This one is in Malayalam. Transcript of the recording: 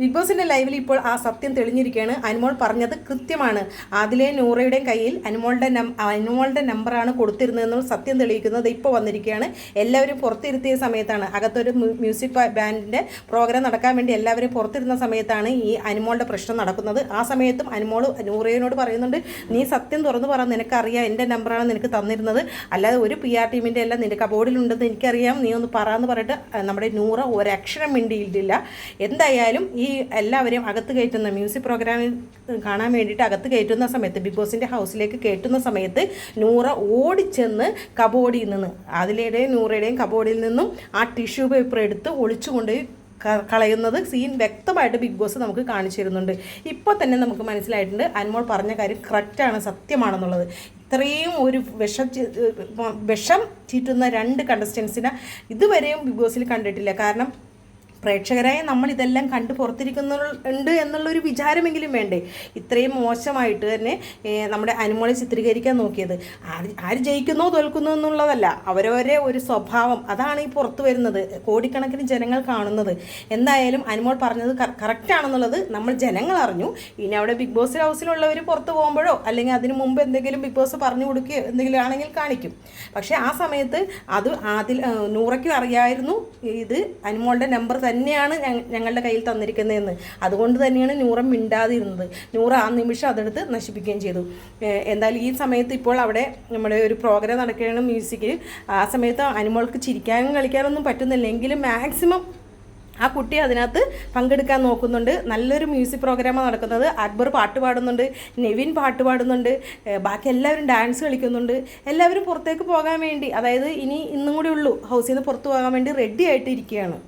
ബിഗ് ബോസിന്റെ ലൈവിൽ ഇപ്പോൾ ആ സത്യം തെളിഞ്ഞിരിക്കുകയാണ്. അനുമോൾ പറഞ്ഞത് കൃത്യമാണ്. അതിലെ നൂറയുടെയും കയ്യിൽ അനുമോളുടെ നം അനുമോളുടെ നമ്പറാണ് കൊടുത്തിരുന്നതെന്നുള്ള സത്യം തെളിയിക്കുന്നത് ഇപ്പോൾ വന്നിരിക്കുകയാണ്. എല്ലാവരും പുറത്തിരുത്തിയ സമയത്താണ്. അകത്തൊരു മ്യൂസിക് ബാൻഡിന്റെ പ്രോഗ്രാം നടക്കാൻ വേണ്ടി എല്ലാവരും പുറത്തിരുന്ന സമയത്താണ് ഈ അനുമോളുടെ പ്രശ്നം നടക്കുന്നത്. ആ സമയത്തും അനുമോൾ നൂറയോട് പറയുന്നുണ്ട് നീ സത്യം തുറന്നു പറ. നിനക്കറിയാം എന്റെ നമ്പറാണ് നിനക്ക് തന്നിരുന്നത്. അല്ലാതെ ഒരു പി ആർ ടീമിന്റെ എല്ലാം നിന്റെ കബോർഡിലുണ്ടെന്ന് എനിക്കറിയാം. നീ ഒന്ന് പറയാന്ന് പറഞ്ഞിട്ട് നമ്മുടെ നൂറ ഒരക്ഷരം മിണ്ടിയിട്ടില്ല. എന്തായാലും ഈ എല്ലാവരെയും അകത്ത് കയറ്റുന്ന മ്യൂസിക് പ്രോഗ്രാമിൽ കാണാൻ വേണ്ടിയിട്ട് അകത്ത് കയറ്റുന്ന സമയത്ത് ബിഗ് ബോസിന്റെ ഹൗസിലേക്ക് കയറ്റുന്ന സമയത്ത് നൂറ ഓടിച്ചെന്ന് കബോർഡിൽ നിന്ന് അതിലേടെയും നൂറയുടെയും കബോർഡിൽ നിന്നും ആ ടിഷ്യൂ പേപ്പർ എടുത്ത് ഒളിച്ചു കൊണ്ടുപോയി കളയുന്നത് സീൻ വ്യക്തമായിട്ട് ബിഗ് ബോസ് നമുക്ക് കാണിച്ചു തരുന്നുണ്ട്. ഇപ്പോൾ തന്നെ നമുക്ക് മനസ്സിലായിട്ടുണ്ട് അനുമോൾ പറഞ്ഞ കാര്യം കറക്റ്റാണ് സത്യമാണെന്നുള്ളത്. ഇത്രയും ഒരു വിഷം വിഷം ചീറ്റുന്ന രണ്ട് കണ്ടസ്റ്റൻസിനെ ഇതുവരെയും ബിഗ് ബോസിൽ കണ്ടിട്ടില്ല. കാരണം പ്രേക്ഷകരായ നമ്മൾ ഇതെല്ലാം കണ്ട് പുറത്തിരിക്കുന്നുണ്ട് എന്നുള്ളൊരു വിചാരമെങ്കിലും വേണ്ടേ? ഇത്രയും മോശമായിട്ട് തന്നെ നമ്മുടെ അനുമോളെ ചിത്രീകരിക്കാൻ നോക്കിയത്. ആര് ആര് ജയിക്കുന്നോ തോൽക്കുന്നോ എന്നുള്ളതല്ല. അവരവരെ ഒരു സ്വഭാവം. അതാണ് ഈ പുറത്തു വരുന്നത്. കോടിക്കണക്കിന് ജനങ്ങൾ കാണുന്നത്. എന്തായാലും അനുമോൾ പറഞ്ഞത് കറക്റ്റ് ആണെന്നുള്ളത് നമ്മൾ ജനങ്ങൾ അറിഞ്ഞു. ഇനി അവിടെ ബിഗ് ബോസ് ഹൗസിലുള്ളവർ പുറത്ത് പോകുമ്പോഴോ അല്ലെങ്കിൽ അതിന് മുമ്പ് എന്തെങ്കിലും ബിഗ് ബോസ് പറഞ്ഞു കൊടുക്കുകയോ എന്തെങ്കിലും ആണെങ്കിൽ കാണിക്കും. പക്ഷേ ആ സമയത്ത് അത് അതിൽ ആ, നൂറയ്ക്കും അറിയായിരുന്നു. ഇത് അനുമോളുടെ നമ്പർ തന്നെയാണ് ഞങ്ങളുടെ കയ്യിൽ തന്നിരിക്കുന്നതെന്ന്. അതുകൊണ്ട് തന്നെയാണ് നൂറ മിണ്ടാതിരുന്നത്. നൂറ ആ നിമിഷം അതെടുത്ത് നശിപ്പിക്കുകയും ചെയ്തു. എന്തായാലും ഈ സമയത്ത് ഇപ്പോൾ അവിടെ നമ്മുടെ ഒരു പ്രോഗ്രാം നടക്കുകയാണ് മ്യൂസിക്. ആ സമയത്ത് അനുമോൾക്ക് ചിരിക്കാനും കളിക്കാനൊന്നും പറ്റുന്നില്ല. എങ്കിലും മാക്സിമം ആ കുട്ടി അതിനകത്ത് പങ്കെടുക്കാൻ നോക്കുന്നുണ്ട്. നല്ലൊരു മ്യൂസിക് പ്രോഗ്രാമാണ് നടക്കുന്നത്. അക്ബർ പാട്ട് പാടുന്നുണ്ട്. നെവിൻ പാട്ട് പാടുന്നുണ്ട്. ബാക്കി എല്ലാവരും ഡാൻസ് കളിക്കുന്നുണ്ട്. എല്ലാവരും പുറത്തേക്ക് പോകാൻ വേണ്ടി അതായത് ഇനി ഇന്നും കൂടി ഉള്ളൂ ഹൗസിൽ നിന്ന് പുറത്തു പോകാൻ വേണ്ടി റെഡി ആയിട്ട് ഇരിക്കുകയാണ്